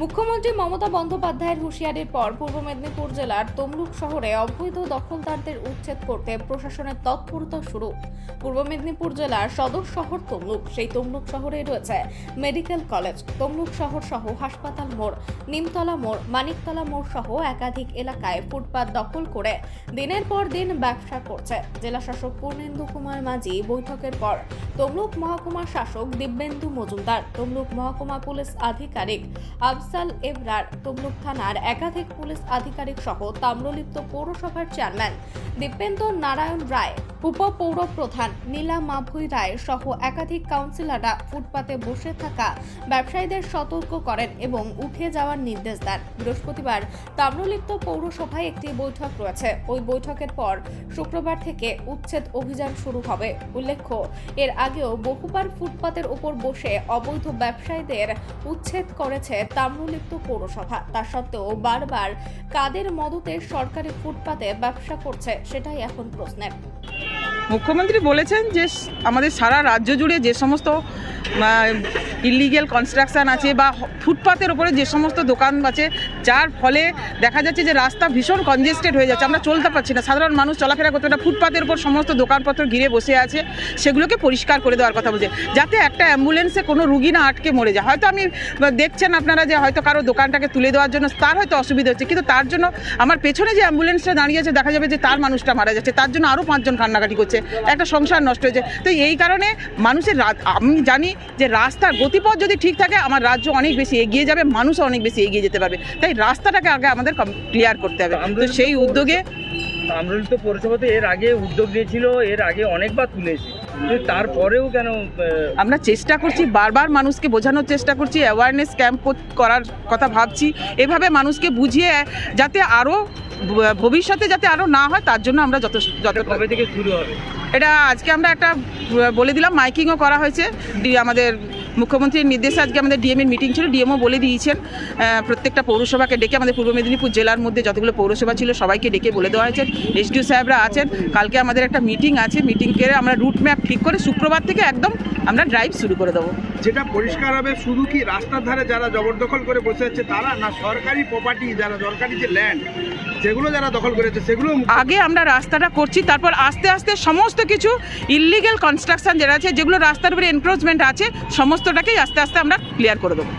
মুখ্যমন্ত্রী মমতা বন্দ্যোপাধ্যায়ের হুঁশিয়ারির পর পূর্ব মেদিনীপুর জেলার তমলুক শহরে অবৈধ দখলদারদের উচ্ছেদ করতে প্রশাসনের তৎপরতা শুরু। পূর্ব মেদিনীপুর জেলার সদর শহর তমলুক, সেই তমলুক শহরেই রয়েছে মেডিকেল কলেজ। তমলুক শহর সহ হাসপাতাল মোড়, নিমতলা মোড়, মানিকতলা মোড় সহ একাধিক এলাকায় ফুটপাত দখল করে দিনের পর দিন ব্যবসা করছে। জেলা শাসক পূর্ণেন্দু কুমার মাঝি বৈঠকের পর তমলুক মহকুমা শাসক দিব্যেন্দু মজুমদার, তমলুক মহকুমা পুলিশ আধিকারিক আফজাল এবরার তমলুক থানার একাধিক পুলিশ আধিকারিক সহ তাম্রলিপ্ত পৌরসভার চেয়ারম্যান দীপেন্দ্র নারায়ণ রায় উপপৌর প্রধান নীলা মাভুই রায় সহ একাধিক কাউন্সিলররা ফুটপাতে বসে থাকা ব্যবসায়ীদের সতর্ক করেন এবং উঠে যাওয়ার নির্দেশ দেন। বৃহস্পতিবার তাম্রলিপ্ত পৌরসভায় একটি বৈঠক রয়েছে। ওই বৈঠকের পর শুক্রবার থেকে উচ্ছেদ অভিযান শুরু হবে। উল্লেখ্য, এর আগেও বহুবার ফুটপাতের উপর বসে অবৈধ ব্যবসায়ীদের উচ্ছেদ করেছে তাম্রলিপ্ত পৌরসভা। তা সত্ত্বেও বারবার কাদের মদতে সরকারি ফুটপাতে ব্যবসা করছে সেটাই এখন প্রশ্নের। মুখ্যমন্ত্রী বলেছেন যে আমাদের সারা রাজ্য জুড়ে যে সমস্ত ইলিগেল কনস্ট্রাকশন আছে বা ফুটপাতের ওপরে যে সমস্ত দোকান আছে, যার ফলে দেখা যাচ্ছে যে রাস্তা ভীষণ কনজেস্টেড হয়ে যাচ্ছে। আমরা চলতে পারছি না। সাধারণ মানুষ চলাফেরা করতে না। ফুটপাতের উপর সমস্ত দোকানপত্র ঘিরে বসে আছে। সেগুলোকে পরিষ্কার করে দেওয়ার কথা বলছে। যাতে একটা অ্যাম্বুলেন্সে কোনো রুগী না আটকে মরে যায়। হয়তো আমি দেখছেন আপনারা যে হয়তো কারও দোকানটাকে তুলে দেওয়ার জন্য তার হয়তো অসুবিধা হচ্ছে। কিন্তু তার জন্য আমার পেছনে যে অ্যাম্বুলেন্সটা দাঁড়িয়ে আছে, দেখা যাবে যে তার মানুষটা মারা যাচ্ছে। তার জন্য আরও পাঁচজন কান্নাকাটি করছে। একটা সংসার নষ্ট হয়েছে। তো এই কারণে মানুষের আমি জানি যে রাস্তার গতিপথ যদি ঠিক থাকে আমার রাজ্য অনেক বেশি এগিয়ে যাবে মানুষও অনেক বেশি এগিয়ে যেতে পারবে। তাই রাস্তাটাকে আগে আমাদের ক্লিয়ার করতে হবে। তো সেই উদ্যোগে তাম্রলিপ্ত পৌরসভাতে এর আগে উদ্যোগ নিয়েছিল এর আগে অনেকবার তুলেছে। তারপরেও কেন আমরা চেষ্টা করছি বারবার মানুষকে বোঝানোর চেষ্টা করছি অ্যাওয়ারনেস ক্যাম্প করার কথা ভাবছি। এভাবে মানুষকে বুঝিয়ে যাতে আরও ভবিষ্যতে যাতে আরও না হয় তার জন্য আমরা যত যত কবে থেকে শুরু হবে? এটা আজকে আমরা একটা বলে দিলাম মাইকিংও করা হয়েছে। ডি আমাদের মুখ্যমন্ত্রীর নির্দেশে আজকে আমাদের ডিএমের মিটিং ছিল ডিএমও বলে দিয়েছেন। প্রত্যেকটা পৌরসভাকে ডেকে আমাদের পূর্ব মেদিনীপুর জেলার মধ্যে যতগুলো পৌরসভা ছিল সবাইকে ডেকে বলে দেওয়া হয়েছে। এসডিও সাহেবরা আছেন। কালকে আমাদের একটা মিটিং আছে। মিটিং করে আমরা রুট ম্যাপ ঠিক করে শুক্রবার থেকে একদম আমরা ড্রাইভ শুরু করে দেবো। যেটা পরিষ্কার হবে, শুধু কি রাস্তার ধারে যারা জবরদখল করে বসে আছে তারা না সরকারি প্রপার্টি যারা সরকারি যে ল্যান্ড সেগুলো যারা দখল করেছে সেগুলো আগে আমরা রাস্তাটা করছি, তারপর আস্তে আস্তে সমস্ত কিছু ইলিগেল কনস্ট্রাকশন যেটা আছে, যেগুলো রাস্তার উপরে এনক্রোচমেন্ট আছে, সমস্তটাকেই আস্তে আস্তে আমরা ক্লিয়ার করে দেবো।